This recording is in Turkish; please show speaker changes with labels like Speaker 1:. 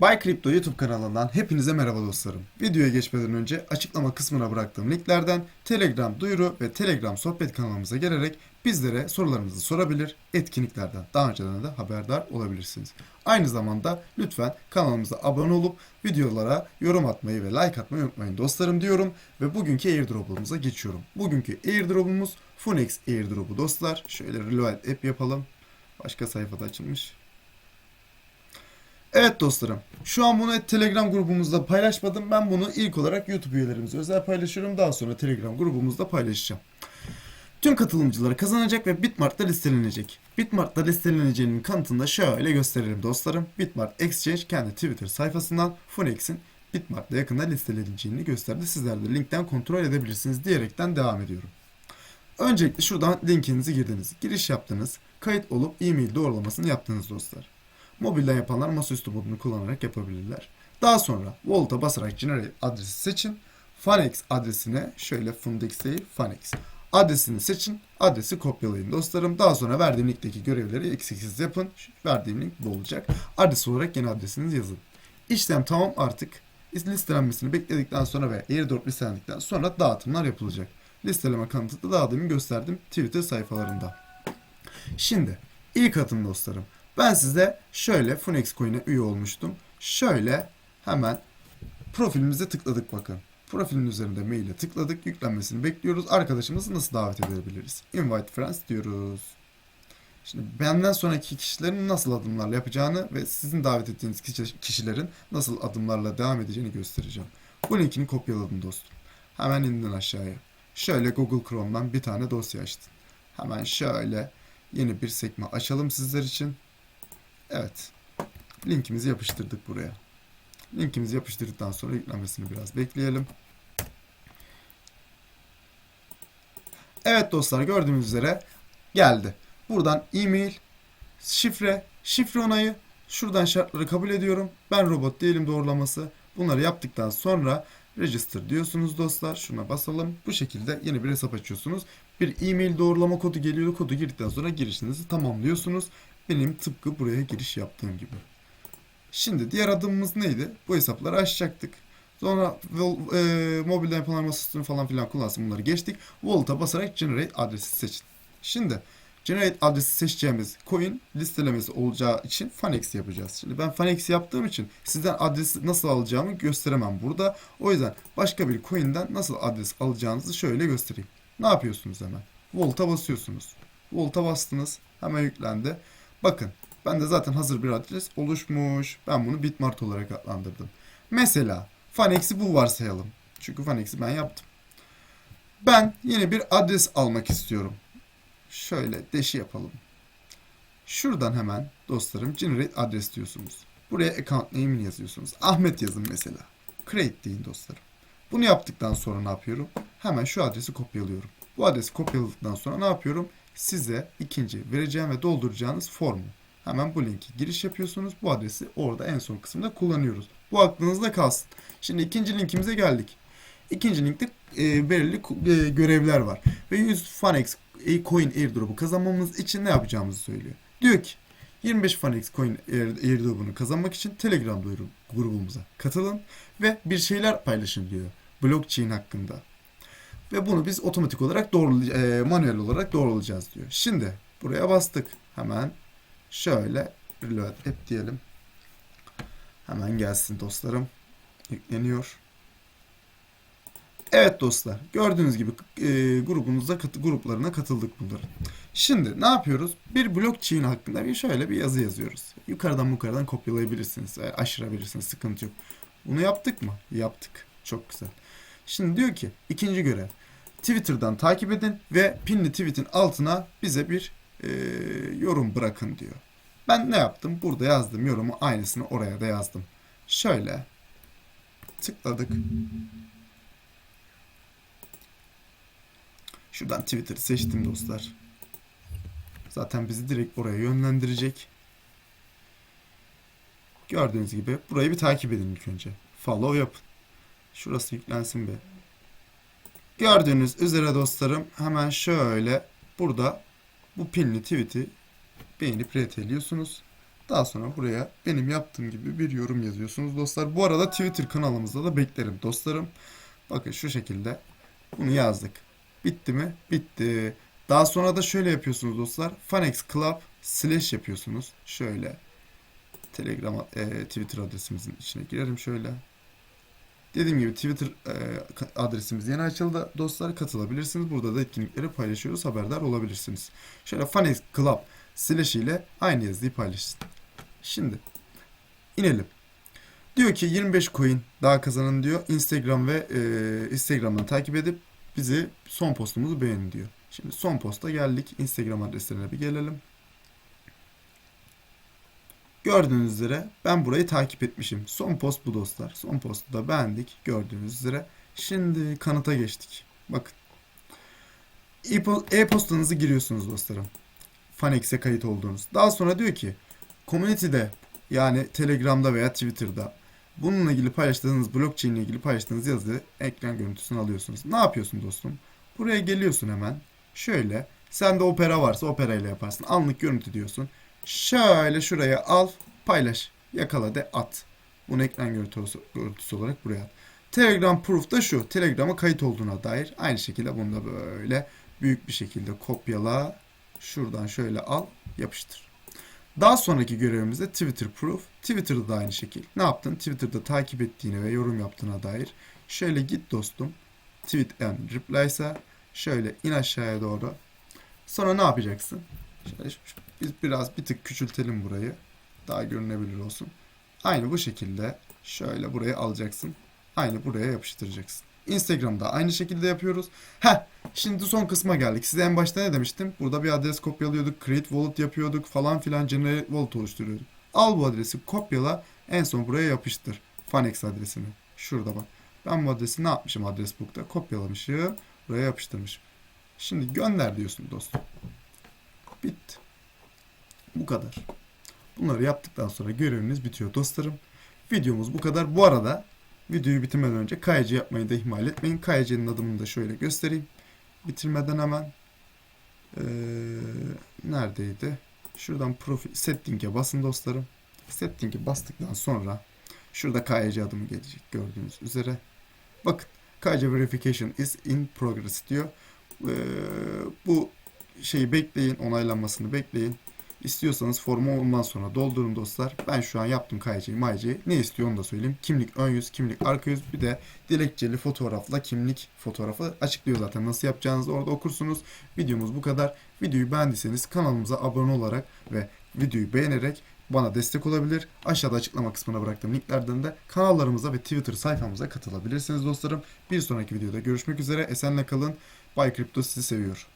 Speaker 1: Bay Crypto YouTube kanalından hepinize merhaba dostlarım. Videoya geçmeden önce açıklama kısmına bıraktığım linklerden Telegram duyuru ve Telegram sohbet kanalımıza gelerek bizlere sorularınızı sorabilir, etkinliklerden daha önceden de haberdar olabilirsiniz. Aynı zamanda lütfen kanalımıza abone olup videolara yorum atmayı ve like atmayı unutmayın dostlarım diyorum ve bugünkü airdrop'umuza geçiyorum. Bugünkü airdrop'umuz Funex airdrop'u dostlar. Şöyle reload app yapalım. Başka sayfada açılmış. Evet dostlarım. Şu an bunu Telegram grubumuzda paylaşmadım. Ben bunu ilk olarak YouTube üyelerimize özel paylaşıyorum. Daha sonra Telegram grubumuzda paylaşacağım. Tüm katılımcıları kazanacak ve Bitmart'ta listelenecek. Bitmart'ta listeleneceğinin kanıtını da şöyle gösterelim dostlarım. Bitmart Exchange kendi Twitter sayfasından Funex'in Bitmart'ta yakında listeleneceğini gösterdi. Sizler de linkten kontrol edebilirsiniz diyerekten devam ediyorum. Öncelikle şuradan linkinizi girdiniz. Giriş yaptınız. Kayıt olup e-mail doğrulamasını yaptınız dostlar. Mobilden yapanlar masaüstü modunu kullanarak yapabilirler. Daha sonra Volt'a basarak Generate adresi seçin. Fanex adresine şöyle Fundex değil Fanex adresini seçin. Adresi kopyalayın dostlarım. Daha sonra verdiğim linkteki görevleri eksiksiz yapın. Verdiğim link bu olacak. Adres olarak yeni adresinizi yazın. İşlem tamam artık. Listelenmesini bekledikten sonra ve airdrop listelendikten sonra dağıtımlar yapılacak. Listeleme kanıtı da demin gösterdim Twitter sayfalarında. Şimdi ilk adım dostlarım. Ben size şöyle Funex Coin'e üye olmuştum. Şöyle hemen profilimize tıkladık bakın. Profilin üzerinde maile tıkladık. Yüklenmesini bekliyoruz. Arkadaşımızı nasıl davet edebiliriz? Invite friends diyoruz. Şimdi benden sonraki kişilerin nasıl adımlarla yapacağını ve sizin davet ettiğiniz kişi- kişilerin nasıl adımlarla devam edeceğini göstereceğim. Bu linkini kopyaladım dostum. Hemen indin aşağıya. Şöyle Google Chrome'dan bir tane dosya açtın. Hemen şöyle yeni bir sekme açalım sizler için. Evet. Linkimizi yapıştırdık buraya. Linkimizi yapıştırdıktan sonra yüklenmesini biraz bekleyelim. Evet dostlar gördüğünüz üzere geldi. Buradan e-mail, şifre, şifre onayı, şuradan şartları kabul ediyorum. Ben robot değilim doğrulaması. Bunları yaptıktan sonra register diyorsunuz dostlar. Şuna basalım. Bu şekilde yeni bir hesap açıyorsunuz. Bir e-mail doğrulama kodu geliyor. Kodu girdikten sonra girişinizi tamamlıyorsunuz. Benim tıpkı buraya giriş yaptığım gibi. Şimdi diğer adımımız neydi? Bu hesapları açacaktık. Sonra e, mobilden yapılan masasını falan filan kullansın bunları geçtik. Wallet'a basarak generate adresi seçin. Şimdi generate adresi seçeceğimiz coin listelemesi olacağı için Fanex yapacağız. Şimdi ben Fanex yaptığım için sizden adresi nasıl alacağımı gösteremem burada. O yüzden başka bir coin'den nasıl adres alacağınızı şöyle göstereyim. Ne yapıyorsunuz hemen? Volt'a basıyorsunuz. Volt'a bastınız. Hemen yüklendi. Bakın Bende zaten hazır bir adres oluşmuş. Ben bunu Bitmart olarak adlandırdım. Mesela Fanex'i bu varsayalım. Çünkü Fanex'i ben yaptım. Ben yeni bir adres almak istiyorum. Şöyle deşi yapalım. Şuradan hemen dostlarım generate adres diyorsunuz. Buraya account name'ini yazıyorsunuz. Ahmet yazın mesela. Create deyin dostlarım. Bunu yaptıktan sonra ne yapıyorum? Hemen şu adresi kopyalıyorum. Bu adresi kopyaladıktan sonra ne yapıyorum? Size ikinci vereceğim ve dolduracağınız formu Hemen bu linki giriş yapıyorsunuz. Bu adresi orada en son kısımda kullanıyoruz. Bu aklınızda kalsın. Şimdi ikinci linkimize geldik. İkinci linkte e, belirli e, görevler var. Ve 100 Fanex e, coin airdrop'u kazanmamız için ne yapacağımızı söylüyor. Diyor ki 25 Fanex coin air- airdrop'unu kazanmak için Telegram grubumuza katılın ve bir şeyler paylaşın diyor. Blockchain hakkında. Ve bunu biz otomatik olarak doğru e, manuel olarak doğrulayacağız diyor. Şimdi buraya bastık. Hemen Şöyle reload app diyelim. Hemen gelsin dostlarım. Yükleniyor. Evet dostlar gördüğünüz gibi e, grubunuzda katı, gruplarına katıldık bunların. Şimdi ne yapıyoruz? Bir blockchain hakkında bir şöyle bir yazı yazıyoruz. Yukarıdan yukarıdan kopyalayabilirsiniz. e, Aşırabilirsiniz. Sıkıntı yok. Bunu yaptık mı? Yaptık. Çok güzel. Şimdi diyor ki ikinci görev. Twitter'dan takip edin ve pinli tweet'in altına bize bir e, yorum bırakın diyor. Ben ne yaptım? Burada yazdım yorumu aynısını oraya da yazdım. Şöyle tıkladık. Şuradan Twitter'ı seçtim dostlar. Zaten bizi direkt oraya yönlendirecek. Gördüğünüz gibi burayı bir takip edin ilk önce. Follow yapın. Şurası yüklensin be. Gördüğünüz üzere dostlarım hemen şöyle burada bu pinli tweet'i beğenip reteliyorsunuz. Daha sonra buraya benim yaptığım gibi bir yorum yazıyorsunuz dostlar. Bu arada Twitter kanalımızda da beklerim dostlarım. Bakın şu şekilde bunu yazdık. Bitti mi? Bitti. Daha sonra da şöyle yapıyorsunuz dostlar. Fanex Club slash yapıyorsunuz. Şöyle. Telegram, e, Twitter adresimizin içine girelim şöyle. Dediğim gibi Twitter e, adresimiz yeni açıldı. Dostlar katılabilirsiniz. Burada da etkinlikleri paylaşıyoruz. Haberdar olabilirsiniz. Şöyle Fanex Club slash ile aynı yazıyı paylaşın. Şimdi inelim. Diyor ki 25 coin daha kazanın diyor. Instagram ve e, Instagram'dan takip edip bizi son postumuzu beğenin diyor. Şimdi son posta geldik. Instagram adreslerine bir gelelim. Gördüğünüz üzere ben burayı takip etmişim. Son post bu dostlar. Son postu da beğendik gördüğünüz üzere. Şimdi kanıta geçtik. Bakın. E-po- E-postanızı giriyorsunuz dostlarım. Fanex'e kayıt olduğunuz. Daha sonra diyor ki community'de yani Telegram'da veya Twitter'da bununla ilgili paylaştığınız blockchain ile ilgili paylaştığınız yazıyı ekran görüntüsünü alıyorsunuz. Ne yapıyorsun dostum? Buraya geliyorsun hemen. Şöyle sende opera varsa opera ile yaparsın. Anlık görüntü diyorsun. Şöyle şuraya al, paylaş, yakala de at. Bunu ekran görüntüsü, görüntüsü olarak buraya at. Telegram proof da şu. Telegram'a kayıt olduğuna dair. Aynı şekilde bunu da böyle büyük bir şekilde kopyala. Şuradan şöyle al, yapıştır. Daha sonraki görevimiz de Twitter proof. Twitter'da da aynı şekil. Ne yaptın? Twitter'da takip ettiğine ve yorum yaptığına dair. Şöyle git dostum. Tweet and reply'sa şöyle in aşağıya doğru. Sonra ne yapacaksın? Biz biraz bir tık küçültelim burayı. Daha görünebilir olsun. Aynı bu şekilde şöyle buraya alacaksın. Aynı buraya yapıştıracaksın. Instagram'da aynı şekilde yapıyoruz. Heh, şimdi son kısma geldik. Size en başta ne demiştim? Burada bir adres kopyalıyorduk, create wallet yapıyorduk falan filan generate wallet oluşturuyorduk. Al bu adresi kopyala, en son buraya yapıştır. Fanex adresini. Şurada bak. Ben bu adresi ne yapmışım adresbook'ta? Kopyalamışım, buraya yapıştırmışım. Şimdi gönder diyorsun dostum. Bitti. Bu kadar. Bunları yaptıktan sonra göreviniz bitiyor dostlarım. Videomuz bu kadar. Bu arada videoyu bitirmeden önce KYC yapmayı da ihmal etmeyin. KYC'nin adımını da şöyle göstereyim. Bitirmeden hemen ee, neredeydi? Şuradan profil setting'e basın dostlarım. Setting'e bastıktan sonra şurada KYC adımı gelecek gördüğünüz üzere. Bakın KYC verification is in progress diyor. Ee, bu şeyi bekleyin, onaylanmasını bekleyin. İstiyorsanız formu ondan sonra doldurun dostlar. Ben şu an yaptım KYC'yi, MyC'yi. Ne istiyor onu da söyleyeyim. Kimlik ön yüz, kimlik arka yüz. Bir de dilekçeli fotoğrafla kimlik fotoğrafı açıklıyor zaten. Nasıl yapacağınızı orada okursunuz. Videomuz bu kadar. Videoyu beğendiyseniz kanalımıza abone olarak ve videoyu beğenerek bana destek olabilir. Aşağıda açıklama kısmına bıraktığım linklerden de kanallarımıza ve Twitter sayfamıza katılabilirsiniz dostlarım. Bir sonraki videoda görüşmek üzere. Esenle kalın. Bay Kripto sizi seviyor.